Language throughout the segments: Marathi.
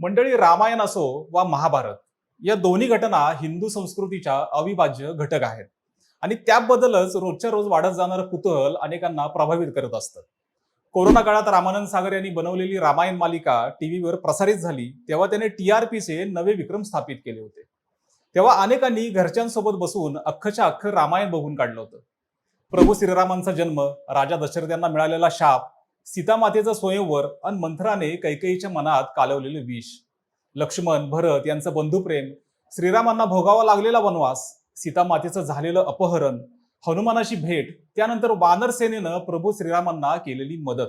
मंडळी रामायण असो वा महाभारत या दोन्ही घटना हिंदू संस्कृतीच्या अविभाज्य घटक आहेत. आणि त्याबद्दलच रोजच्या रोज वाढत जाणारं कुतूहल अनेकांना प्रभावित करत असतं. कोरोना काळात रामानंद सागर यांनी बनवलेली रामायण मालिका टीव्हीवर प्रसारित झाली तेव्हा त्याने टीआरपीचे नवे विक्रम स्थापित केले होते. तेव्हा अनेकांनी घरच्यांसोबत बसून अख्खच्या अख्खं रामायण बघून काढलं होतं. प्रभू श्रीरामांचा जन्म राजा दशरथ यांना मिळालेला शाप सीतामातेचा स्वयंवर आणि मंथराने कैकेयीच्या मनात कालवलेलं विष. लक्ष्मण भरत यांचं बंधुप्रेम श्रीरामांना भोगावा लागलेला वनवास सीतामातेचं झालेलं अपहरण हनुमानाची भेट त्यानंतर वानर सेनेनं प्रभू श्रीरामांना केलेली मदत.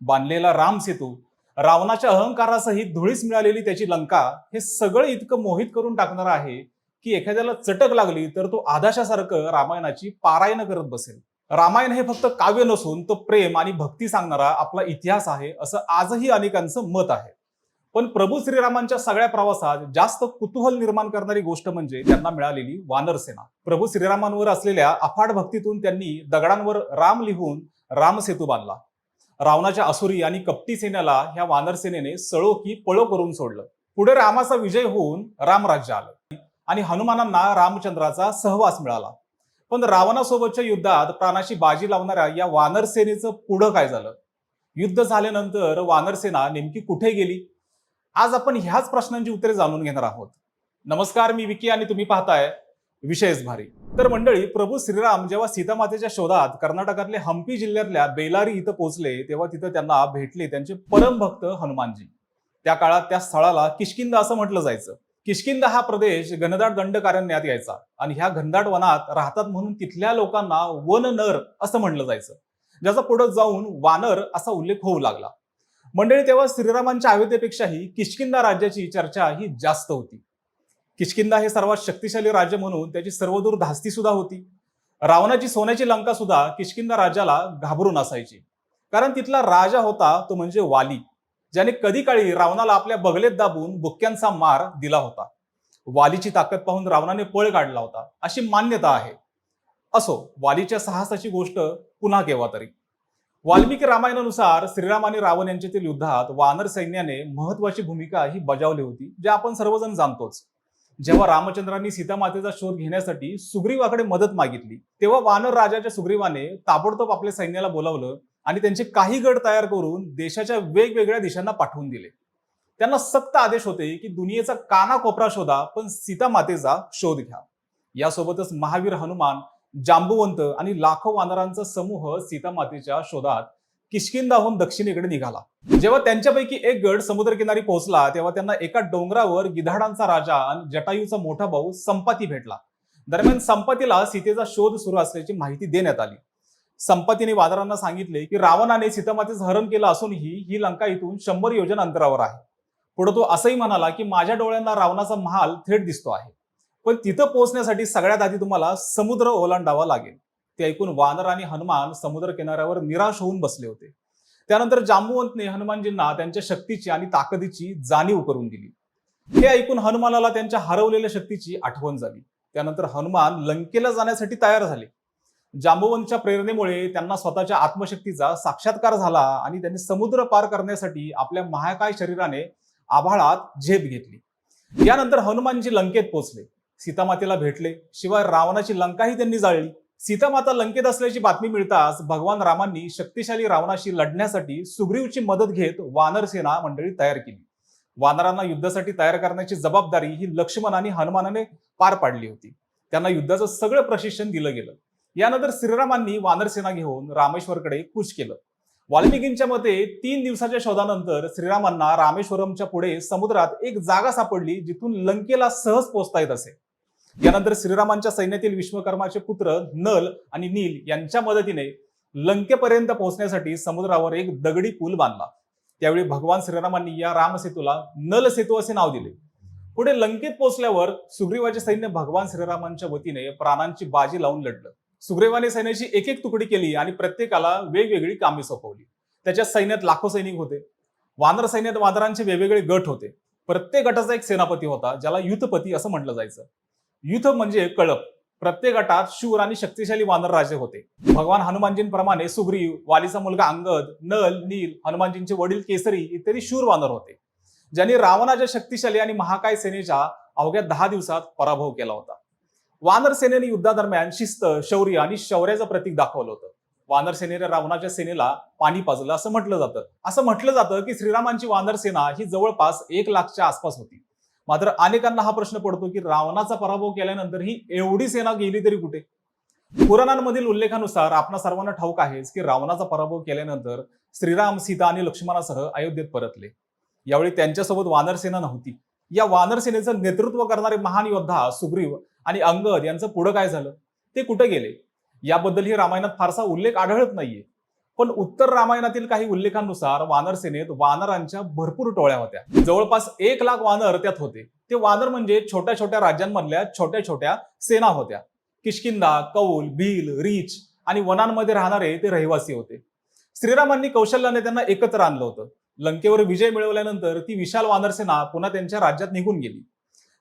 बांधलेला राम सेतू रावणाच्या अहंकारासहित धुळीस मिळालेली त्याची लंका हे सगळं इतकं मोहित करून टाकणार आहे की एखाद्याला चटक लागली तर तो आदाशासारखं रामायणाची पारायण करत बसेल. रामायण हे फक्त काव्य नसून तो प्रेम आणि भक्ती सांगणारा आपला इतिहास आहे असं आजही अनेकांचं मत आहे. पण प्रभू श्रीरामांच्या सगळ्या प्रवासात जास्त कुतूहल निर्माण करणारी गोष्ट म्हणजे त्यांना मिळालेली वानरसेना प्रभू श्रीरामांवर असलेल्या अफाट भक्तीतून त्यांनी दगडांवर राम लिहून रामसेतू बांधला. रावणाच्या असुरी आणि कपटी सेनेला ह्या वानरसेनेने सळो की पळो करून सोडलं. पुढे रामाचा विजय होऊन रामराज्य आलं आणि हनुमानांना रामचंद्राचा सहवास मिळाला. पण रावणासोबतच्या युद्धात प्राणाची बाजी लावणाऱ्या या वानर सेनेचं पुढं काय झालं? युद्ध झाल्यानंतर वानरसेना नेमकी कुठे गेली? आज आपण ह्याच प्रश्नांची उत्तरे जाणून घेणार आहोत. नमस्कार मी विकी आणि तुम्ही पाहताय विशेष भारी. तर मंडळी प्रभू श्रीराम जेव्हा सीतामातेच्या शोधात कर्नाटकातले हम्पी जिल्ह्यातल्या बेलारी इथं पोहोचले तेव्हा तिथं त्यांना भेटले त्यांचे परमभक्त हनुमानजी. त्या काळात त्या स्थळाला किशकिंद असं म्हटलं जायचं. किशकिंदा हा प्रदेश घनदाट दंडकारण्यात यायचा. आणि ह्या घनदाट वनात राहतात म्हणून तिथल्या लोकांना वन नर असं म्हटलं जायचं. ज्याचा पुढे जाऊन वानर असा उल्लेख होऊ लागला. मंडळी तेव्हा श्रीरामांच्या अयोध्येपेक्षाही किशकिंदा राज्याची चर्चा ही जास्त होती. किशकिंदा हे सर्वात शक्तिशाली राज्य म्हणून त्याची सर्वदूर धास्ती सुद्धा होती. रावणाची सोन्याची लंका सुद्धा किशकिंदा राजाला घाबरून असायची. कारण तिथला राजा होता तो म्हणजे वाली. ज्याने कधी काळी रावणाला आपल्या बगलेत दाबून बुक्क्यांचा मार दिला होता. वालीची ताकद पाहून रावणाने पळ काढला होता. अशी मान्यता आहे. असो वालीच्या साहसाची गोष्ट पुन्हा केव्हा तरी. वाल्मिकी रामायणानुसार श्रीराम आणि रावण यांच्यातील युद्धात वानर सैन्याने महत्वाची भूमिका ही बजावली होती जे आपण सर्वजण जाणतोच. जेव्हा रामचंद्रांनी सीतामातेचा शोध घेण्यासाठी सुग्रीवाकडे मदत मागितली तेव्हा वानर राजाच्या सुग्रीवाने ताबडतोब आपल्या सैन्याला बोलावलं आणि त्यांचे काही गट तयार करून देशाच्या वेगवेगळ्या दिशांना पाठवून दिले. त्यांना सक्त आदेश होते की दुनियेचा काना कोपरा शोधा पण सीता मातेचा शोध घ्या. यासोबतच महावीर हनुमान जांबुवंत आणि लाखो वानरांचा समूह सीता मातेच्या शोधात किशकिंदाहून दक्षिणेकडे निघाला. जेव्हा त्यांच्यापैकी एक गड समुद्रकिनारी पोहोचला तेव्हा त्यांना एका डोंगरावर गिधाडांचा राजा आणि जटायूचा मोठा भाऊ संपाती भेटला. दरम्यान संपातीला सीतेचा शोध सुरू असल्याची माहिती देण्यात आली. संपतीने वादरांना सांगितले की रावणाने सीतामातेचं हरण केलं असूनही ही लंका इथून शंभर योजन अंतरावर आहे. पुढे तो असंही म्हणाला की माझ्या डोळ्यांना रावणाचा महाल थेट दिसतो आहे. पण तिथं पोहोचण्यासाठी सगळ्यात आधी तुम्हाला समुद्र ओलांडावा लागेल. ते ऐकून वानर आणि हनुमान समुद्र किनाऱ्यावर निराश होऊन बसले होते. त्यानंतर जांबुवंतने हनुमानजींना त्यांच्या शक्तीची आणि ताकदीची जाणीव करून दिली. हे ऐकून हनुमानाला त्यांच्या हरवलेल्या शक्तीची आठवण झाली. त्यानंतर हनुमान लंकेला जाण्यासाठी तयार झाले. जांबोवनच्या प्रेरणेमुळे त्यांना स्वतःच्या आत्मशक्तीचा साक्षात्कार झाला आणि त्यांनी समुद्र पार करण्यासाठी आपल्या महाकाय शरीराने आभाळात झेप घेतली. यानंतर हनुमानजी लंकेत पोहोचले. सीतामातेला भेटले. शिवाय रावणाची लंकाही त्यांनी जाळली. सीतामाता लंकेत असल्याची बातमी मिळताच भगवान रामांनी शक्तिशाली रावणाशी लढण्यासाठी सुग्रीवची मदत घेत वानर सेना मंडळी तयार केली. वानरांना युद्धासाठी तयार करण्याची जबाबदारी ही लक्ष्मण आणि हनुमानाने पार पाडली होती. त्यांना युद्धाचं सगळं प्रशिक्षण दिलं गेलं. यानंतर श्रीरामांनी वानरसेना घेऊन रामेश्वरकडे कूच केलं. वाल्मिकींच्या मते तीन दिवसाच्या शोधानंतर श्रीरामांना रामेश्वरमच्या पुढे समुद्रात एक जागा सापडली जिथून लंकेला सहज पोहोचता येत असे. यानंतर श्रीरामांच्या सैन्यातील विश्वकर्माचे पुत्र नल आणि नील यांच्या मदतीने लंकेपर्यंत पोहोचण्यासाठी समुद्रावर एक दगडी पूल बांधला. त्यावेळी भगवान श्रीरामांनी या रामसेतूला नल सेतू असे नाव दिले. पुढे लंकेत पोहोचल्यावर सुग्रीवाचे सैन्य भगवान श्रीरामांच्या वतीने प्राणांची बाजी लावून लढलं. सुग्रेवाने सैन्याची एक एक तुकडी केली आणि प्रत्येकाला वेगवेगळी कामे सोपवली. त्याच्या सैन्यात लाखो सैनिक होते. वानर सैन्यात वानरांचे वेगवेगळे गट होते. प्रत्येक गटाचा एक सेनापती होता ज्याला युथपती असं म्हटलं जायचं. युथ म्हणजे कळप. प्रत्येक गटात शूर आणि शक्तिशाली वानर राजे होते. भगवान हनुमानजींप्रमाणे सुग्रीव वालीचा मुलगा अंगद नल नील हनुमानजींचे वडील केसरी इत्यादी शूर वानर होते. ज्यांनी रावणाच्या शक्तिशाली आणि महाकाय सेनेच्या अवघ्या दहा दिवसात पराभव केला होता. वानर सेनेने युद्धादरम्यान शिस्त शौर्य आणि शौर्याचं प्रतीक दाखवलं होतं. वानर सेनेने रावणाच्या सेनेला पाणी पाजलं असं म्हटलं जातं. असं म्हटलं जातं की श्रीरामांची वानर सेना ही जवळपास एक लाखच्या आसपास होती. मात्र अनेकांना हा प्रश्न पडतो की रावणाचा पराभव केल्यानंतर ही एवढी सेना गेली तरी कुठे? पुराणांमधील उल्लेखानुसार आपणा सर्वांना ठाऊक आहेच की रावणाचा पराभव केल्यानंतर श्रीराम सीता आणि लक्ष्मणासह अयोध्येत परतले. यावेळी त्यांच्यासोबत वानर सेना नव्हती. या वानर सेनेचं नेतृत्व करणारे महान योद्धा सुग्रीव आणि अंगद यांचं पुढं काय झालं? ते कुठे गेले? याबद्दलही रामायणात फारसा उल्लेख आढळत नाहीये. पण उत्तर रामायणातील काही उल्लेखानुसार वानर सेनेत वानरांच्या भरपूर टोळ्या होत्या. जवळपास एक लाख वानर त्यात होते. ते वानर म्हणजे छोट्या छोट्या राज्यांमधल्या छोट्या छोट्या सेना होत्या. किष्किंदा कौल भील रीच आणि वनांमध्ये राहणारे ते रहिवासी होते. श्रीरामांनी कौशल्याने त्यांना एकत्र आणलं होतं. लंकेवर विजय मिळवल्यानंतर ती विशाल वानर सेना पुन्हा त्यांच्या राज्यात निघून गेली.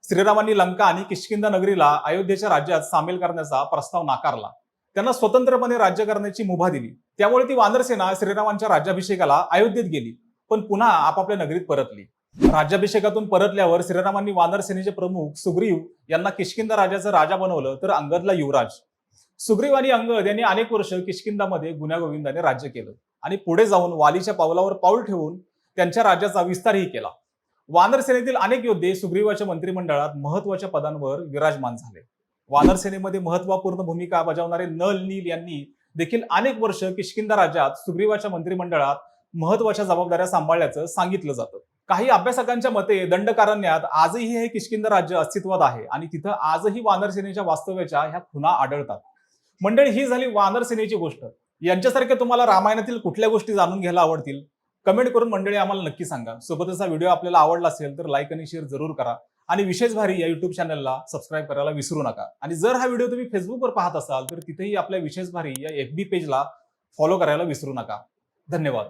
श्रीरामांनी लंका आणि किशकिंदा नगरीला अयोध्येच्या राज्यात सामील करण्याचा प्रस्ताव नाकारला. त्यांना स्वतंत्रपणे राज्य करण्याची मुभा दिली. त्यामुळे ती वानरसेना श्रीरामांच्या राज्याभिषेकाला अयोध्येत गेली पण पुन्हा आपापल्या नगरीत परतली. राज्याभिषेकातून परतल्यावर श्रीरामांनी वानर सेनेचे प्रमुख सुग्रीव यांना किशकिंदा राजाचं राजा बनवलं तर अंगदला युवराज. सुग्रीव आणि अंगद यांनी अनेक वर्ष किशकिंदामध्ये गुण्यागोविंदाने राज्य केलं आणि पुढे जाऊन वालीच्या पावलावर पाऊल ठेवून त्यांच्या राज्याचा विस्तारही केला. वानर सेनेतील अनेक योद्धे सुग्रीवाच्या मंत्रिमंडळात महत्त्वाच्या पदांवर विराजमान झाले. वानर सेनेमध्ये महत्त्वपूर्ण भूमिका बजावणारे नल नील यांनी देखील अनेक वर्ष किशकिंदा राज्यात सुग्रीवाच्या मंत्रिमंडळात महत्त्वाच्या जबाबदाऱ्या सांभाळल्याचं सांगितलं जातं. काही अभ्यासकांच्या मते दंडकारण्यात आजही हे किशकिंदा राज्य अस्तित्वात आहे आणि तिथं आजही वानर सेनेच्या वास्तव्याच्या ह्या खुणा आढळतात. मंडळी ही झाली वानर सेनेची गोष्ट. यांच्यासारख्या तुम्हाला रामायणातील कुठल्या गोष्टी जाणून घ्यायला आवडतील? कमेंट करून मंडळी आम्हाला नक्की सांगा. सोबतचा व्हिडिओ आपल्याला आवडला असेल तर लाईक आणि शेअर जरूर करा. आणि विशेष भारी या युट्यूब चॅनलला सबस्क्राईब करायला विसरू नका. आणि जर हा व्हिडिओ तुम्ही फेसबुकवर पाहत असाल तर तिथेही आपल्या विशेष भारी या एफ बी पेजला फॉलो करायला विसरू नका. धन्यवाद.